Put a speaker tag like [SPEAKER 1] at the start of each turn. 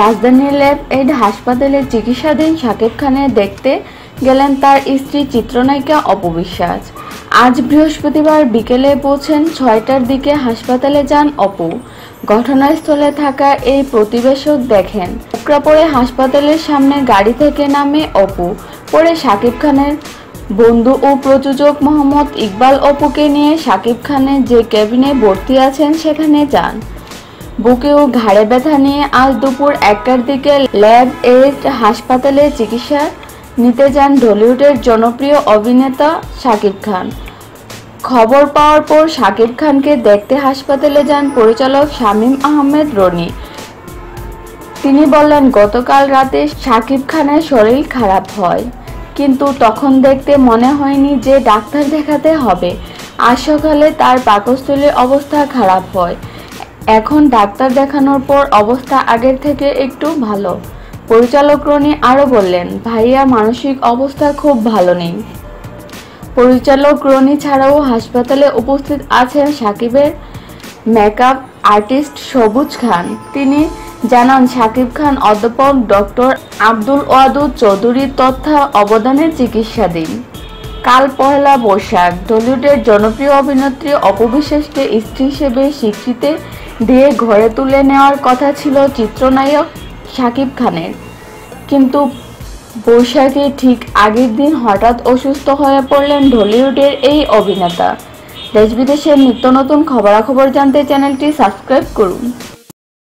[SPEAKER 1] রাজধানীর lab aid হাসপাতালে চিকিৎসাধীন শাকিব খানের দেখতে গেলেন তার স্ত্রী চিত্রনায়িকা অপবিশ্বাস। আজ বৃহস্পতিবার বিকেলে পৌঁছেন ছয়টার দিকে হাসপাতালে যান অপু। ঘটনাস্থলে থাকা এই প্রতিবেশক দেখেন পরে হাসপাতালের সামনে গাড়ি থেকে নামে অপু। পরে শাকিব খানের বন্ধু ও প্রযোজক মোহাম্মদ ইকবাল অপুকে নিয়ে শাকিব খানের যে কেবিনে ভর্তি আছেন সেখানে যান। বুকে ও ঘাড়ে ব্যথা নিয়ে আজ দুপুর একটার দিকে ল্যাব এইড হাসপাতালে চিকিৎসা নিতে যান ঢলিউডের জনপ্রিয় অভিনেতা শাকিব খান। খবর পাওয়ার পর শাকিব খানকে দেখতে হাসপাতালে যান পরিচালক শামীম আহমেদ রনি। তিনি বললেন, গতকাল রাতে শাকিব খানের শরীর খারাপ হয়, কিন্তু তখন দেখতে মনে হয়নি যে ডাক্তার দেখাতে হবে। আজ সকালে তার পাকস্থলীর অবস্থা খারাপ হয়। এখন ডাক্তার দেখানোর পর অবস্থা আগের থেকে একটু ভালো। পরিচালক রনি আরও বললেন, ভাইয়া, মানসিক অবস্থা খুব ভালো নেই। পরিচালক রনি ছাড়াও হাসপাতালে উপস্থিত আছেন সাকিবের মেকআপ আর্টিস্ট সবুজ খান। তিনি জানান, সাকিব খান অধ্যাপক ডক্টর আব্দুল ওয়াদুদ চৌধুরীর তথ্য অবদানের চিকিৎসাধীন। কাল পহেলা বৈশাখ। টলিউডের জনপ্রিয় অভিনেত্রী অপবিশ্বাসকে স্ত্রী হিসেবে স্বীকৃতি দিয়ে ঘরে তুলে নেওয়ার কথা ছিল চিত্রনায়ক শাকিব খানের। কিন্তু বৈশাখে ঠিক আগের দিন হঠাৎ অসুস্থ হয়ে পড়লেন ঢলিউডের এই অভিনেতা। দেশ বিদেশের নিত্য নতুন খবরাখবর জানতে চ্যানেলটি সাবস্ক্রাইব করুন।